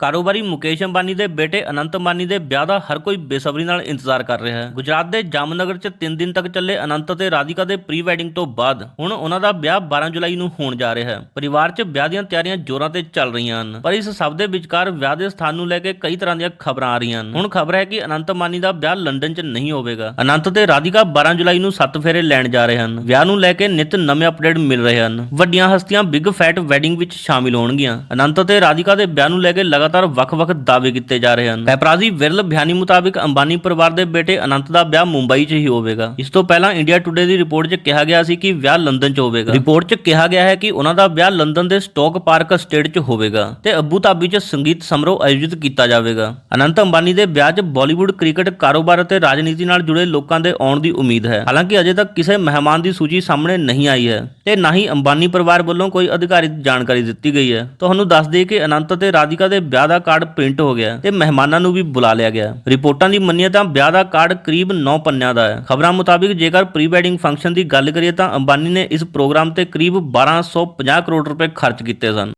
ਕਾਰੋਬਾਰੀ ਮੁਕੇਸ਼ ਅੰਬਾਨੀ ਦੇ ਬੇਟੇ ਅਨੰਤ ਅੰਬਾਨੀ ਦੇ ਵਿਆਹ ਦਾ ਹਰ ਕੋਈ ਬੇਸਬਰੀ ਨਾਲ ਇੰਤਜ਼ਾਰ ਕਰ ਰਿਹਾ ਹੈ। ਗੁਜਰਾਤ ਦੇ ਜਾਮਨਗਰ 'ਚ 3 ਦਿਨ ਤੱਕ ਚੱਲੇ ਅਨੰਤ ਅਤੇ ਰਾਧਿਕਾ ਦੇ ਪ੍ਰੀ ਵੈਡਿੰਗ ਤੋਂ ਬਾਅਦ ਹੁਣ ਉਹਨਾਂ ਦਾ ਵਿਆਹ 12 ਜੁਲਾਈ ਨੂੰ ਹੋਣ ਜਾ ਰਿਹਾ ਹੈ। ਪਰਿਵਾਰ 'ਚ ਵਿਆਹ ਦੀਆਂ ਤਿਆਰੀਆਂ ਜ਼ੋਰਾਂ ਤੇ ਚੱਲ ਰਹੀਆਂ ਹਨ, ਪਰ ਇਸ ਸਭ ਦੇ ਵਿਚਕਾਰ ਵਿਆਹ ਦੇ ਸਥਾਨ ਨੂੰ ਲੈ ਕੇ ਕਈ ਤਰ੍ਹਾਂ ਦੀਆਂ ਖਬਰਾਂ ਆ ਰਹੀਆਂ ਹਨ। ਹੁਣ ਖਬਰ ਹੈ ਕਿ ਅਨੰਤ ਅੰਬਾਨੀ ਦਾ ਵਿਆਹ ਲੰਡਨ 'ਚ ਨਹੀਂ ਹੋਵੇਗਾ। ਅਨੰਤ ਤੇ ਰਾਧਿਕਾ 12 ਜੁਲਾਈ ਨੂੰ ਸੱਤ ਫੇਰੇ ਲੈਣ ਜਾ ਰਹੇ ਹਨ। ਵਿਆਹ ਨੂੰ ਲੈ ਕੇ ਨਿਤ ਨਵੇਂ ਅਪਡੇਟ ਮਿਲ ਰਹੇ ਹਨ। ਵੱਡੀਆਂ ਹਸਤੀਆਂ ਬਿਗ ਫੈਟ ਵੈਡਿੰਗ ਵਿੱਚ ਸ਼ਾਮਿਲ ਹੋਣਗੀਆਂ। ਅਨੰਤ ਤੇ ਰਾਧਿਕਾ ਦੇ ਵਿਆਹ ਨੂੰ ਲੈ ਕੇ ਲਗਾਤਾਰ ਵੱਖ-ਵੱਖ ਦਾਅਵੇ ਕੀਤੇ ਜਾ ਰਹੇ ਹਨ। ਪੈਪਰਾਜ਼ੀ ਵਿਰਲ ਬਿਆਨੀ ਮੁਤਾਬਿਕ ਅੰਬਾਨੀ ਪਰਿਵਾਰ ਦੇ ਬੇਟੇ ਅਨੰਤ ਦਾ ਵਿਆਹ ਮੁੰਬਈ 'ਚ ਹੀ ਹੋਵੇਗਾ। ਇਸ ਤੋਂ ਪਹਿਲਾਂ ਇੰਡੀਆ ਟੁਡੇ ਦੀ ਰਿਪੋਰਟ 'ਚ ਕਿਹਾ ਗਿਆ ਸੀ ਕਿ ਵਿਆਹ ਲੰਡਨ 'ਚ ਹੋਵੇਗਾ। ਰਿਪੋਰਟ 'ਚ ਕਿਹਾ ਗਿਆ ਹੈ ਕਿ ਉਹਨਾਂ ਦਾ ਵਿਆਹ ਲੰਡਨ ਦੇ ਸਟਾਕ ਪਾਰਕ ਸਟੇਟ 'ਚ ਹੋਵੇਗਾ ਤੇ ਅਬੂ ਧਾਬੀ 'ਚ ਸੰਗੀਤ ਸਮਾਰੋਹ ਆਯੋਜਿਤ ਕੀਤਾ ਜਾਵੇਗਾ। ਅਨੰਤ ਅੰਬਾਨੀ ਦੇ ਵਿਆਹ 'ਚ ਬਾਲੀਵੁੱਡ ਕ੍ਰਿਕਟ ਕਾਰੋਬਾਰ ਅਤੇ ਰਾਜਨੀਤੀ ਨਾਲ ਜੁੜੇ ਲੋਕਾਂ ਦੇ ਆਉਣ ਦੀ ਉਮੀਦ ਹੈ। ਹਾਲਾਂਕਿ ਅਜੇ ਤੱਕ ਕਿਸੇ ਮਹਿਮਾਨ ਦੀ ਸੂਚੀ ਸਾਹਮਣੇ ਨਹੀਂ ਆਈ ਹੈ ਤੇ ਨਾ ਹੀ ਅੰਬਾਨੀ ਪਰਿਵਾਰ ਵੱਲੋਂ ਕੋਈ ਅਧਿਕਾਰਿਤ ਜਾਣਕਾਰੀ ਦਿੱਤੀ ਗਈ ਹੈ। ਤੁਹਾਨੂੰ ਦੱਸ ਦਈਏ ਕਿ ਅਨੰਤ ਅਤੇ ਰਾਧਿਕਾ ਦੇ ਵਿਆਹ ਵਿਆਹ ਦਾ ਕਾਰਡ ਪ੍ਰਿੰਟ ਹੋ ਗਿਆ ਤੇ ਮਹਿਮਾਨਾਂ ਨੂੰ ਵੀ ਬੁਲਾ ਲਿਆ ਗਿਆ। ਰਿਪੋਰਟਾਂ ਦੀ ਮੰਨੀਏ ਤਾਂ ਵਿਆਹ ਦਾ ਕਾਰਡ ਕਰੀਬ 9 ਪੰਨਿਆਂ ਦਾ ਹੈ। ਖਬਰਾਂ ਮੁਤਾਬਿਕ ਜੇਕਰ ਪ੍ਰੀ ਵੈਡਿੰਗ ਫੰਕਸ਼ਨ ਦੀ ਗੱਲ ਕਰੀਏ ਤਾਂ ਅੰਬਾਨੀ ਨੇ ਇਸ ਪ੍ਰੋਗਰਾਮ ਤੇ ਕਰੀਬ 1250 ਕਰੋੜ ਰੁਪਏ ਖਰਚ ਕੀਤੇ ਸਨ।